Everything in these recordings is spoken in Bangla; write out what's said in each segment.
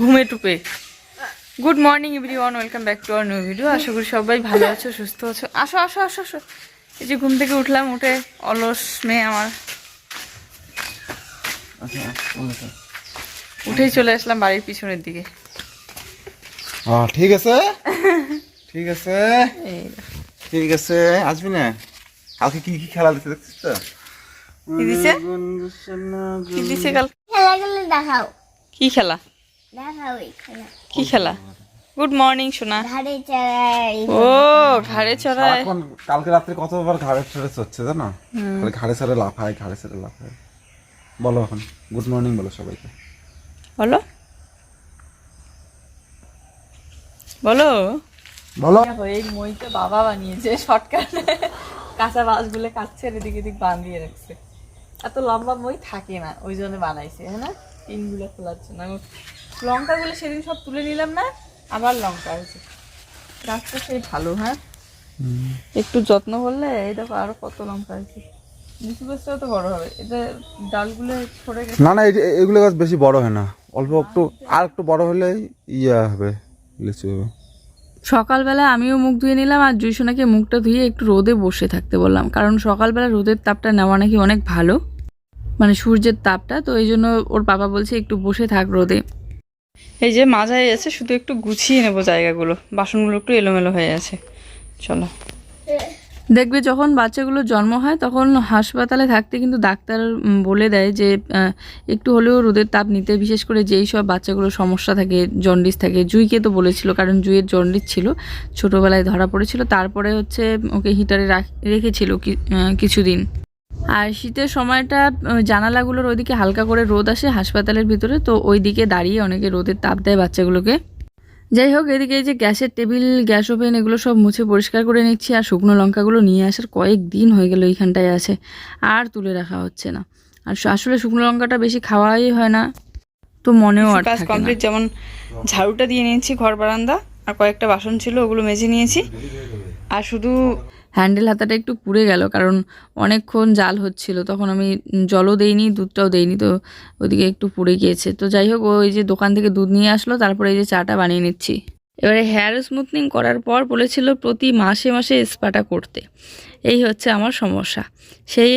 ঘুমে টুপে। Good morning everyone welcome back to our new video আশা করি সবাই ভালো আছো সুস্থ আছো। আসো আসো আসো আসো। এই যে ঘুম থেকে উঠলাম উঠে অলস মেয়ে আমার। উঠেই চলে আসলাম বাড়ির পিছনের দিকে। ঠিক আছে? ঠিক আছে? ঠিক আছে। আসবি না? কালকে কি কি খেলা দিতে দেখছিস তো? কি দিছে? কি দিছে কাল খেলাগুলো দেখাও। কি খেলা? কি খেলা? গুড মর্নিং সোনা। ও ঘাড়ে চড়ায় সারাক্ষণ কালকে রাত্রে কতবার ঘাড়ে ছেড়ে হচ্ছে জানো? খালি ঘাড়ে ছেড়ে লাফায় ঘাড়ে ছেড়ে লাফায় বলো এখন গুড মর্নিং বলো সবাইকে। বলো। বলো। বলো। এই মইটা বাবা বানিয়েছে শর্টকাট। কাঁচা মাছগুলো কাটছে এদিক এদিক বাঁধিয়ে রাখছে। এত লম্বা মই থাকে না ওই জন্য বানাইছে হ্যাঁ না? পিনগুলো খোলার জন্য। লঙ্কাগুলো সেদিন সব তুলে নিলাম না আবার লঙ্কা আছে গাছটা সেই ভালো হ্যাঁ? একটু যত্ন করলে এই দেখো আরও কত লঙ্কা আছে লিচু গাছটাও তো বড় হবে এটা ডালগুলো ছড়ে গেছে। না না এই- এগুলো গাছ বেশি বড় হয় না অল্প একটু আর একটু বড় হলে ইয়া হবে লিচু হবে। সকালবেলা আমিও মুখ ধুয়ে নিলাম আর জুইসোনাকে মুখটা ধুয়ে একটু রোদে বসে থাকতে বললাম কারণ সকালবেলা রোদের তাপটা নেওয়া নাকি অনেক ভালো। মানে সূর্যের তাপটা তো এই জন্য ওর বাবা বলছে একটু বসে থাক রোদে। এই যে মাঝায় আছে শুধু একটু গুছিয়ে নেব জায়গাগুলো। বাসনগুলো একটু এলোমেলো হয়ে আছে। চলো। দেখবে যখন বাচ্চাগুলো জন্ম হয়, তখন হাসপাতালে থাকতে কিন্তু ডাক্তার বলে দেয় যে একটু হলেও রোদের তাপ নিতে, বিশেষ করে যেই সব বাচ্চাগুলোর সমস্যা থাকে, জন্ডিস থাকে। জুইকে তো বলেছিল, কারণ জুইয়ের জন্ডিস ছিল, ছোটোবেলায় ধরা পড়েছিল। তারপরে হচ্ছে ওকে হিটারে রাখ- রেখেছিল কিছুদিন। আর শীতের সময়টা জানালাগুলোর ওইদিকে হালকা করে রোদ আসে হাসপাতালের ভিতরে তো ওইদিকে দাঁড়িয়ে অনেকে রোদের তাপ দেয় বাচ্চাগুলোকে। যাই হোক এদিকে এই যে গ্যাসের টেবিল গ্যাস ওভেন এগুলো সব মুছে পরিষ্কার করে নিচ্ছি আর শুকনো লঙ্কাগুলো নিয়ে আসার কয়েক দিন হয়ে গেল এইখানটায় আছে আর তুলে রাখা হচ্ছে না। আর আসলে শুকনো লঙ্কাটা বেশি খাওয়াই হয় না তো মনেও আর কাজ কমপ্লিট যেমন ঝাড়ুটা দিয়ে নিয়েছি ঘর বারান্দা আর কয়েকটা বাসন ছিল ওগুলো মেজে নিয়েছি। আর শুধু হ্যান্ডেল হাতাটা একটু পুড়ে গেল, কারণ অনেকক্ষণ জাল হচ্ছিল, তখন আমি জলও দেইনি, দুধটাও দেইনি, তো ওদিকে একটু পুড়ে গিয়েছে। তো যাই হোক, ওই যে দোকান থেকে দুধ নিয়ে আসলো, তারপরে এই যে চাটা বানিয়ে নিচ্ছি। এবারে হেয়ার স্মুথনিং করার পর বলেছিল প্রতি মাসে মাসে স্পাটা করতে। এই হচ্ছে আমার সমস্যা। সেই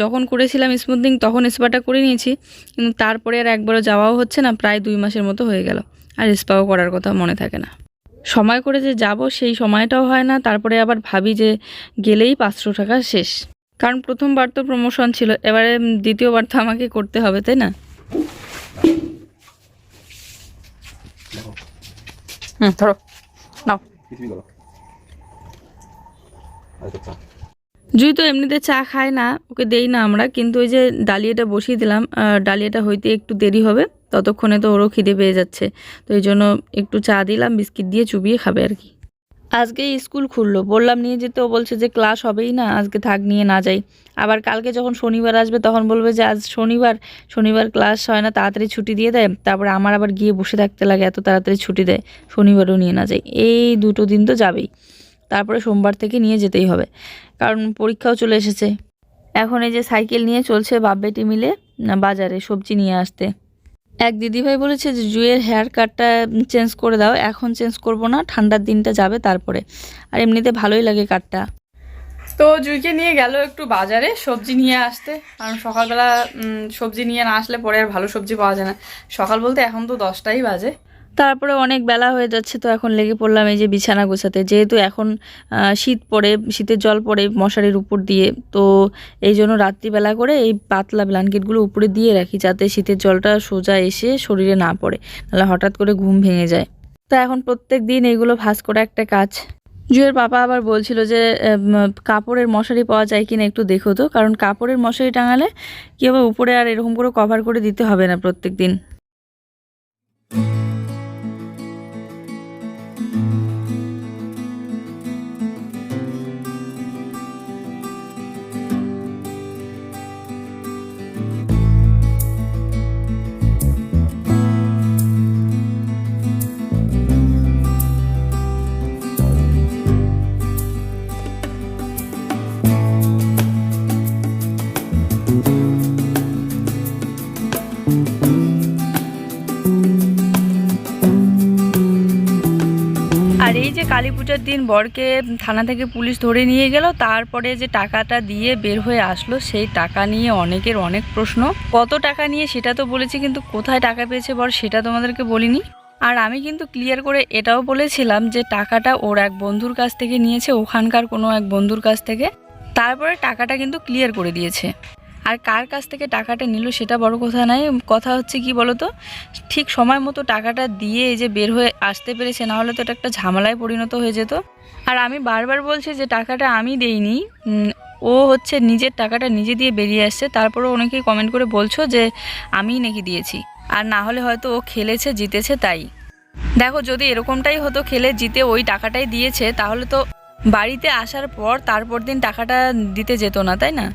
যখন করেছিলাম স্মুথনিং, তখন স্পাটা করে নিয়েছি, কিন্তু তারপরে আর একবারও যাওয়াও হচ্ছে না, প্রায় দুই মাসের মতো হয়ে গেল। আর স্পাও করার কথা মনে থাকে না। সময় করে যে যাব সেই সময়টাও হয় না। তারপরে আবার ভাবি যে গেলেই পাঁচশো টাকা শেষ। কারণ প্রথমবার তো প্রমোশন ছিল, এবারে দ্বিতীয়বার তো আমাকে করতে হবে, তাই না? জুই তো এমনিতে চা খায় না, ওকে দেই না আমরা, কিন্তু ওই যে ডালিয়াটা বসিয়ে দিলাম ডালিয়াটা হইতে একটু দেরি হবে। ততক্ষণে তো ওরও খিদে পেয়ে যাচ্ছে। তো এই জন্য একটু চা দিলাম, বিস্কিট দিয়ে চুবিয়ে খাবে আর কি। আজকে স্কুল খুললো। বললাম, নিয়ে যেতে। ও বলছে যে, ক্লাস হবেই না, আজকে থাক, নিয়ে না যাই। আবার কালকে যখন শনিবার আসবে, তখন বলবে যে, আজ শনিবার শনিবার ক্লাস হয় না, তাড়াতাড়ি ছুটি দিয়ে দেয়। তারপরে আমার আবার গিয়ে বসে থাকতে লাগে, এত তাড়াতাড়ি ছুটি দেয়, শনিবারও নিয়ে না যাই। এই দুটো দিন তো যাবেই। তারপরে সোমবার থেকে নিয়ে যেতেই হবে, কারণ পরীক্ষাও চলে এসেছে। এখন এই যে সাইকেল নিয়ে চলছে বাপ বেটি মিলে, বাজারে সবজি নিয়ে আসতে। এক দিদিভাই বলেছে যে, জুয়ের হেয়ার কাটটা চেঞ্জ করে দাও, এখন চেঞ্জ করব না, ঠান্ডার দিনটা যাবে তারপরে। আর এমনিতে ভালোই লাগে কাটটা তো জুইকে নিয়ে গেল একটু বাজারে সবজি নিয়ে আসতে, কারণ সকালবেলা সবজি নিয়ে না আসলে পরে আর ভালো সবজি পাওয়া যায় না। সকাল বলতে এখন তো দশটাই বাজে। তারপরে অনেক বেলা হয়ে যাচ্ছে, তো এখন লেগে পড়লাম এই যে বিছানা গোছাতে। যেহেতু এখন শীত পড়ে, শীতের জল পড়ে মশারির উপর দিয়ে, তো এই জন্য রাত্রিবেলা করে এই পাতলা ব্ল্যাঙ্কেটগুলো উপরে দিয়ে রাখি যাতে শীতের জলটা সোজা এসে শরীরে না পড়ে, নাহলে হঠাৎ করে ঘুম ভেঙে যায়। তো এখন প্রত্যেক দিন এইগুলো ভাঁজ করা একটা কাজ। জুয়ের পাপা আবার বলছিল যে কাপড়ের মশারি পাওয়া যায় কিনা একটু দেখো তো, কারণ কাপড়ের মশারি টাঙালে কি হবে, উপরে আর এরকম করে কভার করে দিতে হবে না প্রত্যেক দিন। যে কালী পূজার দিন বরকে থানা থেকে পুলিশ ধরে নিয়ে গেল, তারপরে যে টাকাটা দিয়ে বের হয়ে আসলো, সেই টাকা নিয়ে অনেকের অনেক প্রশ্ন। কত টাকা নিয়ে সেটা তো বলেছি, কিন্তু কোথায় টাকা পেয়েছে বর সেটা তোমাদেরকে বলিনি। আর আমি কিন্তু ক্লিয়ার করে এটাও বলেছিলাম যে টাকাটা ওর এক বন্ধুর কাছ থেকে নিয়েছে, ওখানকার কোনো এক বন্ধুর কাছ থেকে। তারপরে টাকাটা কিন্তু ক্লিয়ার করে দিয়েছে। আর কার কাছ থেকে টাকাটা নিল সেটা বড় কথা নাই। কথা হচ্ছে কি বলতো? ঠিক সময় মতো টাকাটা দিয়ে এই যে বের হয়ে আসতে পেরেছে, না হলে তো এটা একটা ঝামেলায় পরিণত হয়ে যেত। আর আমি বারবার বলছি যে টাকাটা আমি দেইনি। ও হচ্ছে নিজের টাকাটা নিজে দিয়ে বেরিয়ে আসছে। তারপরে অনেকেই কমেন্ট করে বলছো যে আমিই নাকি দিয়েছি। আর না হলে হয়তো ও খেলেছে, জিতেছে তাই। দেখো, যদি এরকমটাই হতো খেলে জিতে ওই টাকাটাই দিয়েছে, তাহলে তো বাড়িতে আসার পর তারপর দিন টাকাটা দিতে যেত না, তাই না?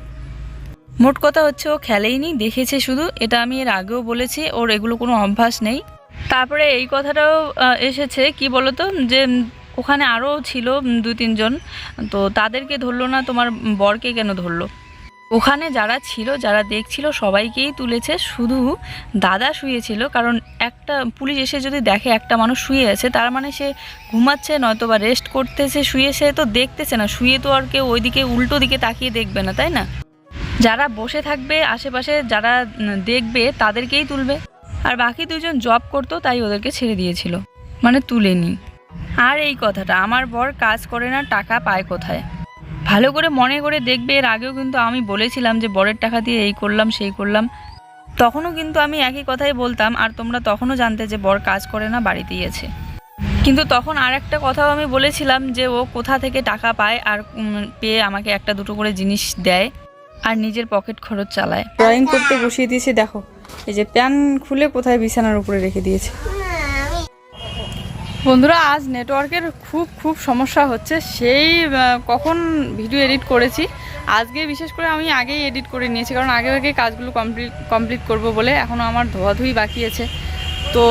মোট কথা হচ্ছে ও খেলেইনি, দেখেছে শুধু। এটা আমি এর আগেও বলেছি, ওর এগুলো কোনো অভ্যাস নেই। তারপরে এই কথাটাও এসেছে, কি বলতো, যে ওখানে আরও ছিল দু তিনজন। তো তাদেরকে ধরলো না, তোমার বরকে কেন ধরলো? ওখানে যারা ছিল, যারা দেখছিল, সবাইকেই তুলেছে। শুধু দাদা শুয়েছিল, কারণ একটা পুলিশ এসে যদি দেখে একটা মানুষ শুয়ে আছে, তার মানে সে ঘুমাচ্ছে নয়তো বা রেস্ট করতেছে, শুয়ে সে তো দেখতেছে না। শুয়ে তো আর কেউ ওইদিকে, উল্টো দিকে তাকিয়ে দেখবে না, তাই না? যারা বসে থাকবে, আশেপাশে যারা দেখবে, তাদেরকেই তুলবে। আর বাকি দুজন জব করতো, তাই ওদেরকে ছেড়ে দিয়েছিল। মানে তুলেনি। আর এই কথাটা, আমার বর কাজ করে না, টাকা পায় কোথায়? ভালো করে মনে করে দেখবে, এর আগেও কিন্তু আমি বলেছিলাম যে, বরের টাকা দিয়ে এই করলাম, সেই করলাম। তখনও কিন্তু আমি একই কথাই বলতাম, আর তোমরা তখনও জানতে যে, বর কাজ করে না, বাড়িতেই আছে। কিন্তু তখন আর একটা কথাও আমি বলেছিলাম যে, ও কোথা থেকে টাকা পায়, আর পেয়ে আমাকে একটা দুটো করে জিনিস দেয়। আর নিজের পকেট খরচ চালায়। ড্রয়িং করতে বসিয়ে দিয়েছি, দেখো। এই যে প্যান খুলে কোথায় বিছানার উপরে রেখে দিয়েছে। বন্ধুরা, আজ নেটওয়ার্কের খুব খুব সমস্যা হচ্ছে। সেই কখন ভিডিও এডিট করেছি? আজকে বিশেষ করে আমি আগেই এডিট করে নিয়েছি, কারণ আগে আগে কাজগুলো কমপ্লিট কমপ্লিট করব বলে এখনও আমার ধোয়াধুয়ি বাকি আছে। তো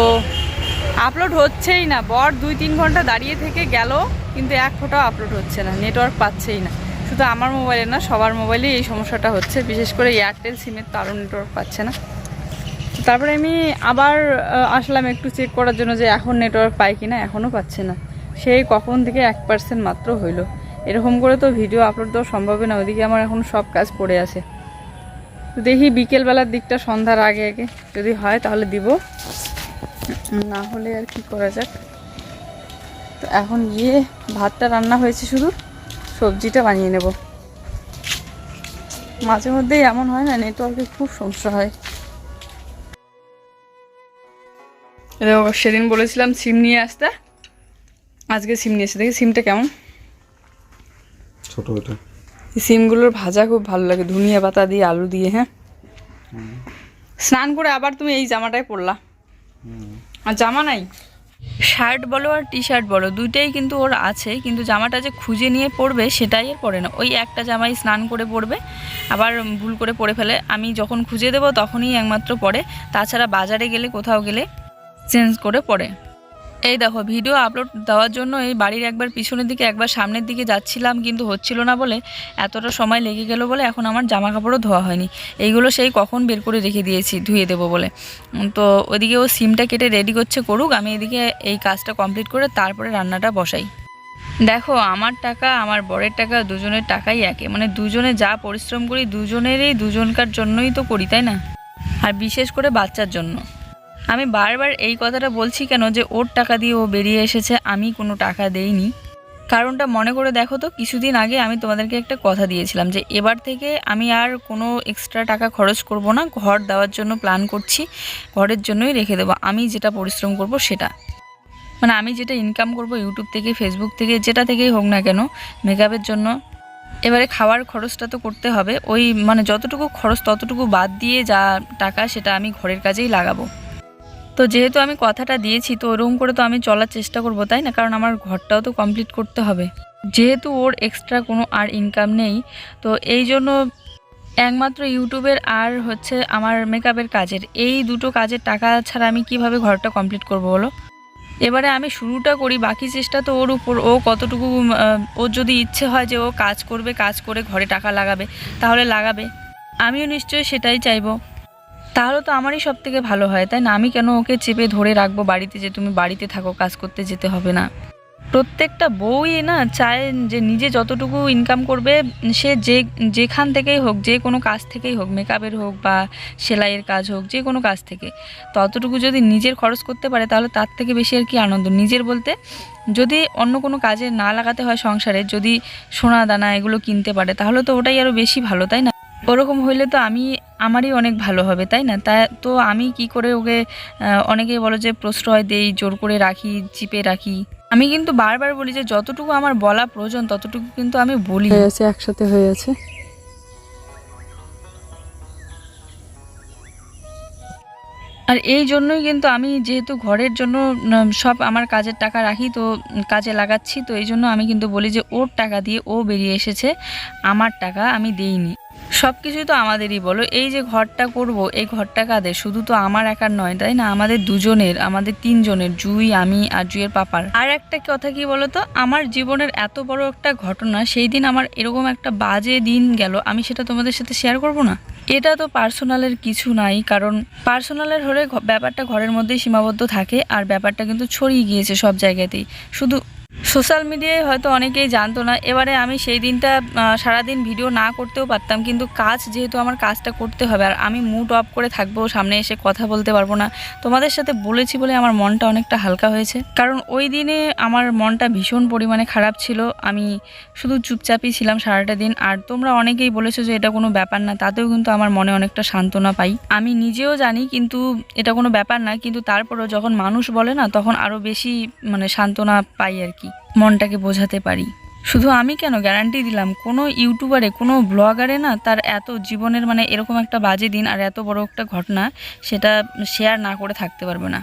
আপলোড হচ্ছেই না। বর দুই তিন ঘণ্টা দাঁড়িয়ে থেকে গেল, কিন্তু এক ফোটাও আপলোড হচ্ছে না। নেটওয়ার্ক পাচ্ছেই না। শুধু আমার মোবাইলে না, সবার মোবাইলে এই সমস্যাটা হচ্ছে। বিশেষ করে এয়ারটেল সিমের তো আরও নেটওয়ার্ক পাচ্ছে না। তারপরে আমি আবার আসলাম একটু চেক করার জন্য যে এখন নেটওয়ার্ক পাই কিনা, এখনও পাচ্ছে না। সেই কখন থেকে এক পার্সেন্ট মাত্র হইল। এরকম করে তো ভিডিও আপলোড দেওয়া সম্ভব না, ওইদিকে আমার এখন সব কাজ পড়ে আছে। দেখি বিকেলবেলার দিকটা সন্ধ্যার আগে আগে। যদি হয় তাহলে দিব। না হলে আর কি করা যাক। তো এখন গিয়ে ভাতটা রান্না হয়েছে শুধু। সবজিটা বানিয়ে নেব। মাঝে মধ্যেই এমন হয় না নেটওয়ার্কের খুব সমস্যা হয়। সেদিন বলেছিলাম সিম নিয়ে আসতে। আজকে সিম নিয়ে এসে দেখি সিমটা কেমন। ছোট সিমগুলোর ভাজা খুব ভালো লাগে ধনিয়া পাতা দিয়ে আলু দিয়ে হ্যাঁ। স্নান করে আবার তুমি এই জামাটাই পরলা। আর জামা নাই? শার্ট বলো আর টি শার্ট বলো, দুইটাই কিন্তু ওর আছে, কিন্তু জামাটা যে খুঁজে নিয়ে পরবে সেটাই আর পরে না। ওই একটা জামাই স্নান করে পরবে, আবার ভুল করে পরে ফেলে। আমি যখন খুঁজে দেবো তখনই একমাত্র পরে। তাছাড়া বাজারে গেলে কোথাও গেলে চেঞ্জ করে পরে। এই দেখো ভিডিও আপলোড দেওয়ার জন্য এই বাড়ির একবার পিছনের দিকে, একবার সামনের দিকে যাচ্ছিলাম, কিন্তু হচ্ছিল না বলে এতটা সময় লেগে গেল বলে এখন আমার জামা কাপড়ও ধোয়া হয়নি। এইগুলো সেই কখন বের করে রেখে দিয়েছি, ধুয়ে দেবো বলে। তো ওইদিকে ও সিমটা কেটে রেডি করছে করুক, আমি এদিকে এই কাজটা কমপ্লিট করে তারপরে রান্নাটা বসাই। দেখো, আমার টাকা, আমার বরের টাকা, দুজনের টাকাই একে। মানে দুজনে যা পরিশ্রম করি, দুজনেরই, দুজনকার জন্যই তো করি, তাই না? আর বিশেষ করে বাচ্চার জন্য। আমি বারবার এই কথাটা বলছি কেন যে ওর টাকা দিয়ে ও বেরিয়ে এসেছে, আমি কোনো টাকা দেইনি। কারণটা মনে করে দেখো তো, কিছুদিন আগে আমি তোমাদেরকে একটা কথা দিয়েছিলাম যে এবার থেকে আমি আর কোনো এক্সট্রা টাকা খরচ করব না, ঘর দেওয়ার জন্য প্ল্যান করছি, ঘরের জন্যই রেখে দেবো, আমি যেটা পরিশ্রম করব সেটা। মানে আমি যেটা ইনকাম করব ইউটিউব থেকে ফেসবুক থেকে, যেটা থেকেই হোক না কেন মেকআপের জন্য। এবারে খাওয়ার খরচটা তো করতে হবে, ওই মানে যতটুকু খরচ ততটুকু বাদ দিয়ে যা টাকা সেটা আমি ঘরের কাজেই লাগাবো। তো যেহেতু আমি কথাটা দিয়েছি, তো ওরকম করে তো আমি চলার চেষ্টা করব, তাই না? কারণ আমার ঘরটাও তো কমপ্লিট করতে হবে। যেহেতু ওর এক্সট্রা কোনো আর ইনকাম নেই, তো এই জন্য একমাত্র ইউটিউবের আর হচ্ছে আমার মেকআপের কাজের। এই দুটো কাজের টাকা ছাড়া আমি কীভাবে ঘরটা কমপ্লিট করব, বলো? এবারে আমি শুরুটা করি, বাকি চেষ্টা তো ওর উপর। ও কতটুকু ওর যদি ইচ্ছে হয় যে ও কাজ করবে, কাজ করে ঘরে টাকা লাগাবে, তাহলে লাগাবে। আমিও নিশ্চয়ই সেটাই চাইব। তাহলে তো আমারই সব থেকে ভালো হয়, তাই না? আমি কেন ওকে চেপে ধরে রাখব বাড়িতে যে তুমি বাড়িতে থাকো, কাজ করতে যেতে হবে না? প্রত্যেকটা বউই না চায় যে নিজে যতটুকু ইনকাম করবে, সে যে, যেখান থেকেই হোক, যে কোনো কাজ থেকেই হোক মেকআপের হোক বা সেলাইয়ের কাজ হোক, যে কোনো কাজ থেকে, ততটুকু যদি নিজের খরচ করতে পারে, তাহলে তার থেকে বেশি আর কি আনন্দ। নিজের বলতে, যদি অন্য কোনো কাজে না লাগাতে হয় সংসারে, যদি সোনা দানা এগুলো কিনতে পারে, তাহলে তো ওটাই আরও বেশি ভালো, তাই না? ওরকম হইলে তো আমি আমারই অনেক ভালো হবে তাই না? তা তো আমি কি করে ওকে অনেকেই বলো যে প্রশ্রয় দেই জোর করে রাখি চিপে রাখি। আমি কিন্তু বারবার বলি যে যতটুকু আমার বলা প্রয়োজন ততটুকু কিন্তু আমি বলি। হয়ে আছে একসাথে হয়ে আছে। আর এই জন্যই কিন্তু আমি যেহেতু ঘরের জন্য সব আমার কাজের টাকা রাখি তো কাজে লাগাচ্ছি তো এই জন্য আমি কিন্তু বলি যে ওর টাকা দিয়ে ও বেরিয়ে এসেছে আমার টাকা আমি দেইনি। সব কিছুই তো আমাদেরই বলো। এই যে ঘরটা করব, এই ঘরটা কাদের? শুধু তো আমার একার নয়, তাই না? আমাদের দুজনের, আমাদের তিনজনের, জুই, আমি আর জুইয়ের পাপার। আর একটা কথা কি বলো তো আমার জীবনের এত বড় একটা ঘটনা, সেই দিন আমার এরকম একটা বাজে দিন গেল, আমি সেটা তোমাদের সাথে শেয়ার করব না? এটা তো পার্সোনালের কিছু নাই, কারণ পার্সোনালের হলে ব্যাপারটা ঘরের মধ্যেই সীমাবদ্ধ থাকে, আর ব্যাপারটা কিন্তু ছড়িয়ে গিয়েছে সব জায়গাতেই। শুধু সোশ্যাল মিডিয়ায় হয়তো অনেকেই জানতো না। এবারে আমি সেই দিনটা সারাদিন ভিডিও না করতেও পারতাম, কিন্তু কাজ যেহেতু আমার কাজটা করতে হবে, আর আমি মুড অফ করে থাকব, সামনে এসে কথা বলতে পারব না। তোমাদের সাথে বলেছি বলে আমার মনটা অনেকটা হালকা হয়েছে। কারণ ওই দিনে আমার মনটা ভীষণ পরিমাণে খারাপ ছিল। আমি শুধু চুপচাপই ছিলাম সারাটা দিন। আর তোমরা অনেকেই বলেছ যে এটা কোনো ব্যাপার না, তাতেও কিন্তু আমার মনে অনেকটা সান্ত্বনা পাই। আমি নিজেও জানি কিন্তু এটা কোনো ব্যাপার না, কিন্তু তারপরেও যখন মানুষ বলে না, তখন আরও বেশি মানে সান্ত্বনা পাই আর কি। মনটাকে বোঝাতে পারি। শুধু আমি কেন গ্যারান্টি দিলাম? কোনো ইউটিউবারে কোনো ব্লগারে না তার এত জীবনের মানে এরকম একটা বাজে দিন আর এত বড় একটা ঘটনা সেটা শেয়ার না করে থাকতে পারবে না।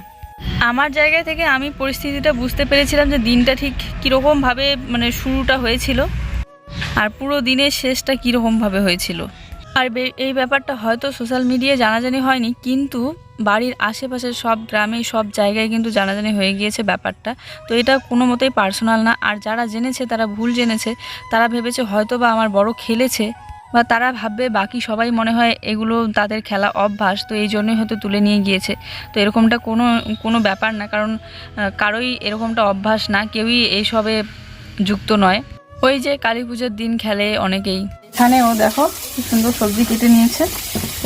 আমার জায়গা থেকে আমি পরিস্থিতিটা বুঝতে পেরেছিলাম যে দিনটা ঠিক কীরকমভাবে মানে শুরুটা হয়েছিল আর পুরো দিনের শেষটা কীরকমভাবে হয়েছিল। আর এই ব্যাপারটা হয়তো সোশ্যাল মিডিয়ায় জানাজানি হয়নি, কিন্তু বাড়ির আশেপাশের সব গ্রামে, সব জায়গায় কিন্তু জানাজানি হয়ে গিয়েছে ব্যাপারটা। তো এটা কোনো মতেই পার্সোনাল না। আর যারা জেনেছে, তারা ভুল জেনেছে, তারা ভেবেছে হয়তো বা আমার বড় খেলেছে বা তারা ভাববে বাকি সবাই মনে হয় এগুলো তাদের খেলা অভ্যাস, তো এই জন্যই হয়তো তুলে নিয়ে গিয়েছে। তো এরকমটা কোনো কোনো ব্যাপার না। কারণ কারোই এরকমটা অভ্যাস না। কেউই এইসবে যুক্ত নয়। ওই যে কালী পুজোর দিন খেলে অনেকেই। এখানেও দেখো কি সুন্দর সবজি কেটে নিয়েছে।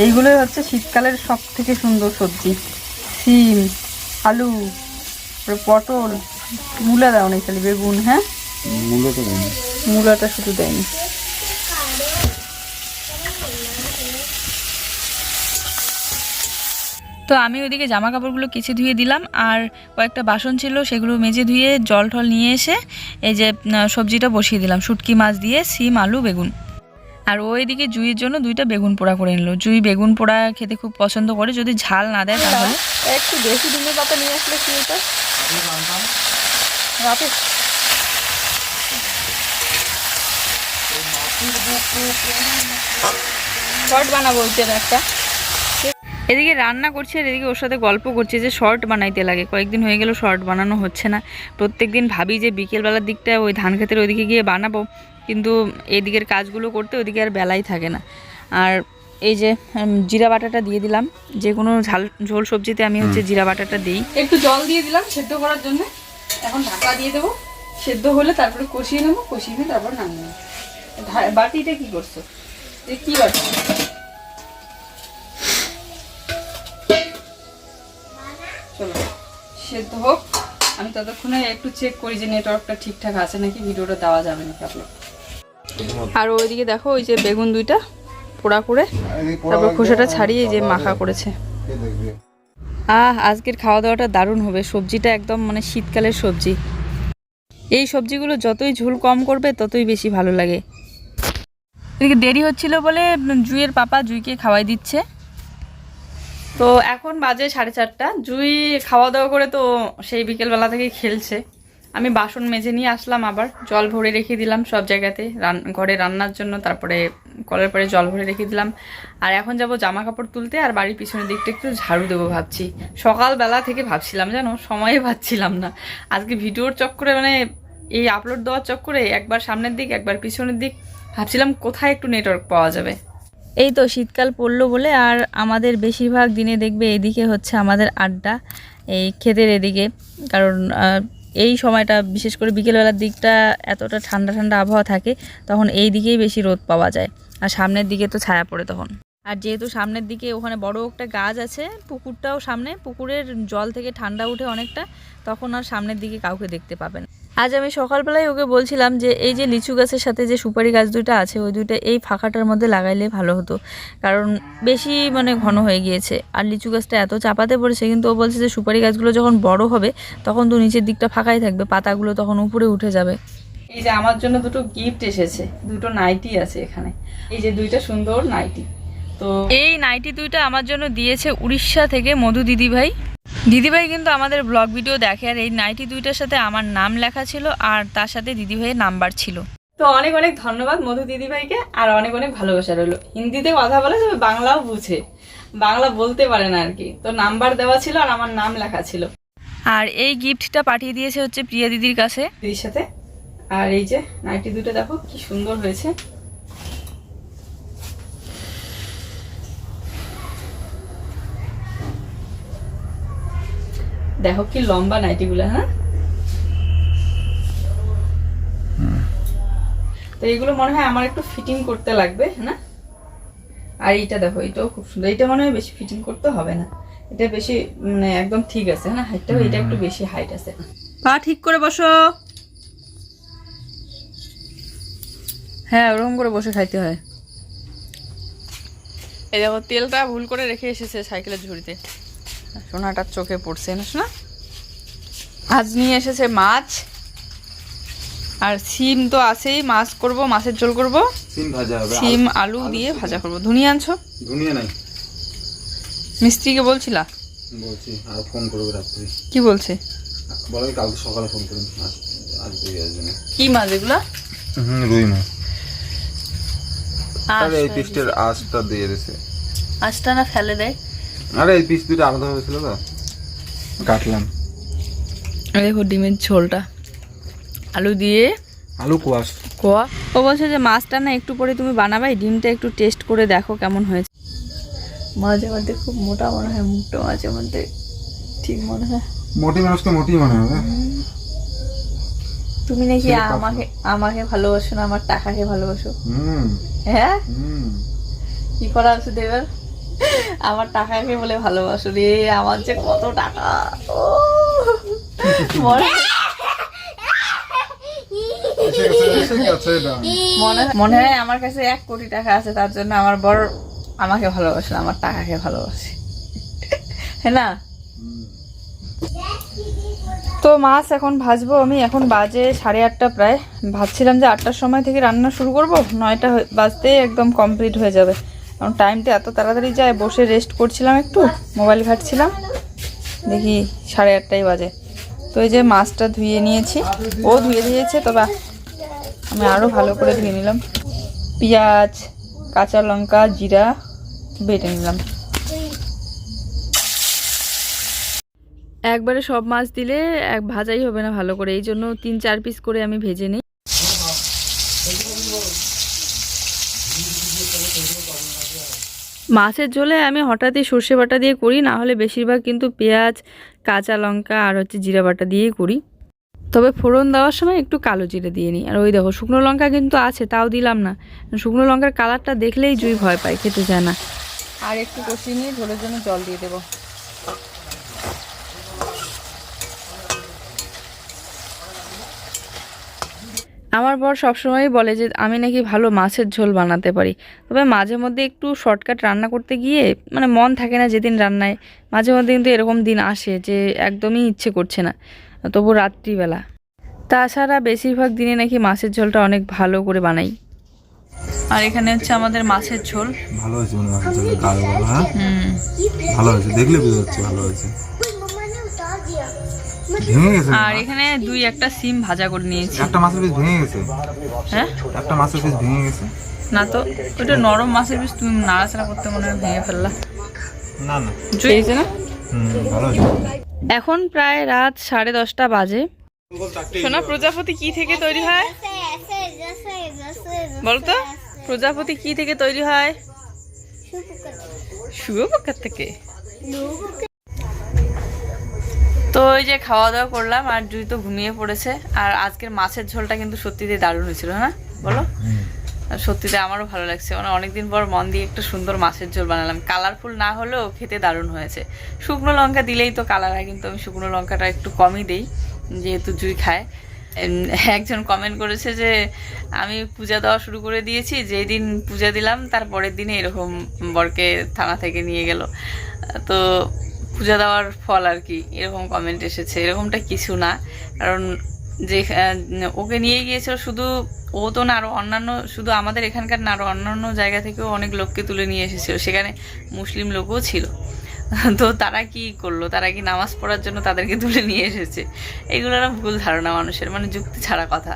এইগুলোই হচ্ছে শীতকালের সব থেকে সুন্দর সবজি। সিম আলু পটল। মূলা দাও নেই খালি বেগুন হ্যাঁ? মূলাটা শুধু দেয়নি। তো আমি ওইদিকে জামা কাপড়গুলো কেচে ধুয়ে দিলাম আর কয়েকটা বাসন ছিল সেগুলো মেজে ধুয়ে জল টল নিয়ে এসে এই যে সবজিটা বসিয়ে দিলাম শুটকি মাছ দিয়ে সিম আলু বেগুন। আর ওইদিকে জুইয়ের জন্য দুইটা বেগুন পোড়া করে নিল। জুই বেগুন পোড়া খেতে খুব পছন্দ করে যদি ঝাল না দেয় তাহলে। একটু বেশি ডিমের পাতা নিয়ে আসলে কি এটা? রাতে? শর্ট বানাবো ওইটার একটা। এদিকে রান্না করছি আর এদিকে ওর সাথে গল্প করছি যে শর্ট বানাইতে লাগে। কয়েকদিন হয়ে গেল শর্ট বানানো হচ্ছে না। প্রত্যেক দিন ভাবি যে বিকেলবেলার দিকটা ওই ধান খেতের ওইদিকে গিয়ে বানাবো। কিন্তু এদিকের কাজগুলো করতে ওইদিকে আর বেলাই থাকে না। আর এই যে জিরা বাটাটা দিয়ে দিলাম। যে কোনো ঝাল ঝোল সবজিতে আমি হচ্ছে জিরা বাটাটা দিই। একটু জল দিয়ে দিলাম সেদ্ধ করার জন্য। এখন ঢাকা দিয়ে দেবো। সেদ্ধ হলে তারপরে কষিয়ে নেব। কষিয়ে নিয়ে তারপর নামিয়ে নেব। বাটিটা কি করছ? এ কি বাটি? সেদ্ধ হোক। আমি ততক্ষণে একটু চেক করি যে নেটওয়ার্কটা ঠিকঠাক আছে নাকি ভিডিওটা দেওয়া যাবে নাকি আপলোড আর ওইদিকে দেখো, ওই যে বেগুন দুইটা পোড়া করে, তারপর খোসাটা ছাড়িয়ে যে মাখা করেছে। আহ, আজকের খাওয়া দাওয়াটা দারুণ হবে। সবজিটা একদম মানে শীতকালের সবজি। এই সবজিগুলো যতই ঝোল কম করবে, ততই বেশি ভালো লাগে। এদিকে দেরি হচ্ছিল বলে জুইয়ের পাপা জুইকে খাওয়াই দিচ্ছে। তো এখন বাজে সাড়ে চারটা। জুই খাওয়া দাওয়া করে তো সেই বিকেলবেলা থেকে খেলছে। আমি বাসন মেজে নিয়ে আসলাম আবার। জল ভরে রেখে দিলাম সব জায়গাতে। রান, ঘরে রান্নার জন্য তারপরে কলের পরে জল ভরে রেখে দিলাম। আর এখন যাব জামা কাপড় তুলতে আর বাড়ির পিছনের দিকটা একটু ঝাড়ু দেবো ভাবছি। সকালবেলা থেকে ভাবছিলাম জানো, সময়ে পাচ্ছিলাম না। আজকে ভিডিওর চক্করে মানে এই আপলোড দেওয়ার চক্করে একবার সামনের দিক, একবার পিছনের দিক, ভাবছিলাম কোথায় একটু নেটওয়ার্ক পাওয়া যাবে। এই তো শীতকাল পড়ল বলে আর আমাদের বেশিরভাগ দিনে দেখবে এদিকে হচ্ছে আমাদের আড্ডা, এই ক্ষেতের এদিকে। কারণ এই সময়টা বিশেষ করে বিকেলবেলার দিকটা এতটা ঠান্ডা ঠান্ডা আবহাওয়া থাকে, তখন এই দিকেই বেশি রোদ পাওয়া যায়। আর সামনের দিকে তো ছায়া পড়ে তখন। আর যেহেতু সামনের দিকে ওখানে বড় একটা গাছ আছে, পুকুরটাও সামনে, পুকুরের জল থেকে ঠান্ডা উঠে অনেকটা, তখন আর সামনের দিকে কাউকে দেখতে পাবেন আজ আমি সকালবেলায় ওকে বলছিলাম যে এই যে লিচু গাছের সাথে যে সুপারি গাছ দুইটা আছে ওই দুইটা এই ফাঁকাটার মধ্যে লাগাইলে ভালো হতো। কারণ বেশি মানে ঘন হয়ে গিয়েছে। আর লিচু গাছটা এত চাপাতে পড়েছে কিন্তু ও বলছে যে সুপারি গাছগুলো যখন বড় হবে তখন তো নিচের দিকটা ফাঁকাই থাকবে পাতাগুলো তখন উপরে উঠে যাবে। এই যে আমার জন্য দুটো গিফট এসেছে দুটো নাইটি আছে এখানে। এই যে দুইটা সুন্দর নাইটি তো এই নাইটি দুইটা আমার জন্য দিয়েছে উড়িষ্যা থেকে মধু দিদিভাই। দিদিভাই কিন্তু আমাদের ব্লগ ভিডিও দেখে আর এই নাইটি দুইটার সাথে আমার নাম লেখা ছিল আর তার সাথে দিদিভাইয়ের নাম্বার ছিল। তো অনেক অনেক ধন্যবাদ মধু দিদিভাইকে আর অনেক অনেক ভালোবাসা রইল। হিন্দিতে কথা বলে তবে বাংলাও বুঝে বাংলা বলতে পারে না আর কি। তো নাম্বার দেওয়া ছিল আর আমার নাম লেখা ছিল। আর এই গিফটটা পাঠিয়ে দিয়েছে হচ্ছে প্রিয়া দিদির কাছে। দিদির সাথে। আর এই যে নাইটি দুটো দেখো কি সুন্দর হয়েছে। দেখো কি লম্বা নাইটিগুলো হ্যাঁ? তো এইগুলো মনে হয় আমার একটু ফিটিং করতে লাগবে না? আর এইটা দেখো এটাও খুব সুন্দর। এটা মনে হয় বেশি ফিটিং করতে হবে না। এটা বেশি মানে একদম ঠিক আছে না হাইটটাও এটা একটু বেশি হাইট আছে। পা ঠিক করে বসো। হ্যাঁ ওরকম করে বসে খাইতে হয়। এই দেখো তেলটা ভুল করে রেখে এসেছে সাইকেলের ঝুড়িতে। সোনাটার চোখে পড়ছে না শোনা আজ নিয়ে এসেছে মাছ। আর সিম তো আছেই মাছ করব মাছের ঝোল করব। সিম ভাজা হবে সিম আলু দিয়ে ভাজা করব। ধনিয়া আনছো? দুনিয়া নাই। মিস্ত্রিকে বলছিলা? বলছি আর ফোন করবে রাত্রি। কি বলছে? বলো কালকে সকালে ফোন করুন আজ আজ দিয়ে আসবে কি মাছ এগুলা? হুম রুই মাছ। আচ্ছা, আরে এই পিসটার আঁশটা দিয়ে দিছে। আজটা না ফেলে দেয়? আরে এই পিস দুটো আলাদা হয়েছিল তো। কাটলাম। দেখো ডিমের ঝোলটা। আলু দিয়ে আলু কোয়াশ। কোয়া। ও বলছে যে মাছটা না একটু পরে তুমি বানাবে ডিমটা একটু টেস্ট করে দেখো কেমন হয়েছে। মাঝে মধ্যে খুব মোটা মনে হয় মুখটা মাঝে মধ্যে ঠিক মনে হয়। মোটি মানুষকে মোটি মনে হবে তুমি নাকি আমাকে আমাকে ভালোবাসো না আমার টাকাকে ভালোবাসো। হুম। হ্যাঁ? কি করা আছে দেবের? আমার টাকাকে বলে ভালোবাসো রে আমার যে কত টাকা। ও মনে হয় আমার কাছে এক কোটি টাকা আছে তার জন্য আমার বড় আমাকে ভালোবাসে আমার টাকাকে ভালোবাসে। হ্যাঁ না? তো মাছ এখন ভাজবো আমি এখন বাজে সাড়ে আটটা প্রায়। ভাবছিলাম যে আটটার সময় থেকে রান্না শুরু করব নয়টা হয়ে- বাজতে একদম কমপ্লিট হয়ে যাবে। কারণ টাইমটা এত তাড়াতাড়ি যায়, বসে রেস্ট করছিলাম একটু মোবাইল ঘাটছিলাম। দেখি সাড়ে আটটাই বাজে। তো এই যে মাছটা ধুয়ে নিয়েছি, ও ধুয়ে দিয়েছে, তবে আমি আরও ভালো করে ধুয়ে নিলাম। পেঁয়াজ, কাঁচা লঙ্কা, জিরা বেটে নিলাম। একবারে সব মাছ দিলে এক ভাজাই হবে না ভালো করে, এই জন্য তিন চার পিস করে আমি ভেজে নিই। মাছের ঝোলে আমি হঠাৎই সর্ষে বাটা দিয়ে করি, না হলে বেশিরভাগ কিন্তু পেঁয়াজ, কাঁচা লঙ্কা আর হচ্ছে জিরা বাটা দিয়েই করি। তবে ফোড়ন দেওয়ার সময় একটু কালো জিরে দিয়ে নিই। আর ওই দেখো, শুকনো লঙ্কা কিন্তু আছে, তাও দিলাম না। শুকনো লঙ্কার কালারটা দেখলেই জুই ভয় পায়, খেতে চায় না। আর একটু কষিয়ে নিয়ে ঝোলের জন্য জল দিয়ে দেবো। আমার বর সবসময়ই বলে যে আমি নাকি ভালো মাছের ঝোল বানাতে পারি। তবে মাঝে মধ্যে একটু শর্টকাট রান্না করতে গিয়ে মানে মন থাকে না যেদিন রান্নায়। মাঝে মধ্যে কিন্তু এরকম দিন আসে যে একদমই ইচ্ছে করছে না। তবু রাত্রিবেলা। তাছাড়া বেশিরভাগ দিনে নাকি মাছের ঝোলটা অনেক ভালো করে বানাই। আর এখানে হচ্ছে আমাদের মাছের ঝোল। ভালো হয়েছে মনে হয় ভালো হয়েছে দেখলে বুঝতে ভালো হয়েছে। ভেঙে গেছে। আর এখানে দুই একটা সিম ভাজা করে নিয়েছি। একটা মাছের পিস ভেঙে গেছে। হ্যাঁ? একটা মাছের পিস ভেঙে গেছে। না তো ওইটা নরম মাছের পিস তুমি নাড়াচাড়া করতে মনে হয় ভেঙে ফেললা। না না। জুইছে না? হুম ভালো হয়েছে। এখন প্রায় রাত সাড়ে দশটা বাজে। সোনা প্রজাপতি কি থেকে তৈরি হয়? বলতো প্রজাপতি কি থেকে তৈরি হয়? শুয়োপোকার থেকে। তো ওই যে খাওয়া দাওয়া করলাম আর জুই তো ঘুমিয়ে পড়েছে। আর আজকের মাছের ঝোলটা কিন্তু সত্যিতে দারুণ হয়েছিল না বলো? আর সত্যিতে আমারও ভালো লাগছে। মানে অনেকদিন পর মন দিয়ে একটু সুন্দর মাছের ঝোল বানালাম। কালারফুল না হলেও খেতে দারুণ হয়েছে। শুকনো লঙ্কা দিলেই তো কালার হয় কিন্তু আমি শুকনো লঙ্কাটা একটু কমই দিই যেহেতু জুই খায়। একজন কমেন্ট করেছে যে আমি পূজা দেওয়া শুরু করে দিয়েছি যেই দিন পূজা দিলাম তার পরের দিনে এরকম বরকে থানা থেকে নিয়ে গেল। তো পূজা দেওয়ার ফল আর কি, এরকম কমেন্ট এসেছে। এরকমটা কিছু না। কারণ যে ওকে নিয়ে গিয়েছিল শুধু, ও তো না আরও অন্যান্য, শুধু আমাদের এখানকার না আরও অন্যান্য জায়গা থেকেও অনেক লোককে তুলে নিয়ে এসেছিল। সেখানে মুসলিম লোকও ছিল। তো তারা কি করল? তারা কি নামাজ পড়ার জন্য তাদেরকে তুলে নিয়ে এসেছে? এগুলো ভুল ধারণা মানুষের মানে যুক্তি ছাড়া কথা।